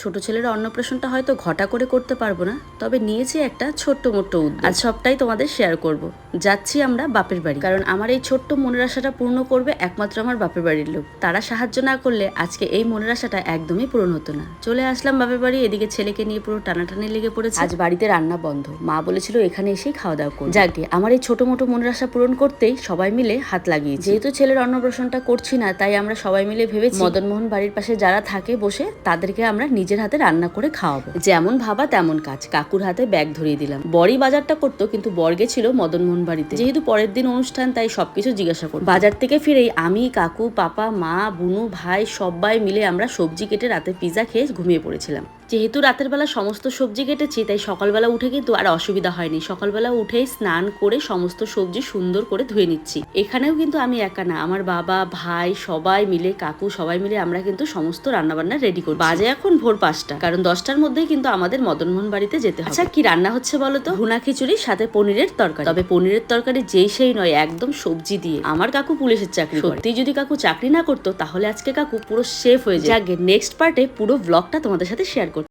ছোট ছেলের অন্নপ্রাশনটা হয়তো ঘটা করে করতে পারব না, তবে নিয়েছি একটা ছোট্ট মোট্ট উদ্যোগ। আর সবটাই তোমাদের শেয়ার করব। যাচ্ছি আমরা বাপের বাড়ি। কারণ আমার এই ছোট্ট মনের আশাটা পূর্ণ করবে একমাত্র আমার বাপের বাড়ির লোক। তারা সাহায্য না করলে আজকে এই মনের আশাটা একদমই পূরণ হতো না। চলে আসলাম বাপের বাড়ি, এদিকে ছেলেকে নিয়ে পুরো টানাটানি লেগে পড়েছে। আজ বাড়িতে রান্না বন্ধ। মা বলেছিল এখানে এসেই খাওয়া দাওয়া করব। যাকে আমার এই ছোট মোটো মনের আশা পূরণ করতেই সবাই মিলে হাত লাগিয়ে যেহেতু ছেলের অন্নপ্রাশনটা করছি না, তাই আমরা সবাই মিলে ভেবেছি, মদনমোহন বাড়ির পাশে যারা থাকে বসে, তাদেরকে আমরা নিজের হাতে রান্না করে খাওয়াবো। যেমন ভাবা, তেমন কাজ। কাকুর হাতে ব্যাগ ধরিয়ে দিলাম। বড়ই বাজারটা করতো, কিন্তু বর গেছিল মদনমোহন বাড়িতে। যেহেতু পরের দিন অনুষ্ঠান, তাই সবকিছু জিজ্ঞাসা করব বাজার থেকে ফিরেই আমি, কাকু, পাপা, মা, বুনু, ভাই সবাই মিলে আমরা সবজি কেটে রাতে পিজা খেয়ে ঘুমিয়ে পড়েছিলাম। যেহেতু রাতের বেলা সমস্ত সবজি কেটেছি, তাই সকালবেলা উঠে কিন্তু আর অসুবিধা হয়নি। সকালবেলা উঠেই স্নান করে সমস্ত সবজি সুন্দর করে ধুয়ে নিচ্ছি। এখানেও কিন্তু আমি একা না, আমার বাবা, ভাই, সবাই মিলে, কাকু সবাই মিলে আমরা কিন্তু সমস্ত রান্নাবান্না রেডি করি বাজে এখন ভোর পাঁচটা। কারণ দশটার মধ্যেই কিন্তু আমাদের মদনমোহন বাড়িতে যেতে হবে। আচ্ছা কি রান্না হচ্ছে বলতো? তো ভুনা খিচুড়ি সাথে পনিরের তরকারি। তবে পনিরের তরকারি যেই সেই নয় একদম সবজি দিয়ে। আমার কাকু পুলিশের চাকরি সত্যি যদি কাকু চাকরি না করতো তাহলে আজকে কাকু পুরো সেফ হয়ে যায় নেক্সট পার্টে পুরো ব্লগটা তোমাদের সাথে শেয়ার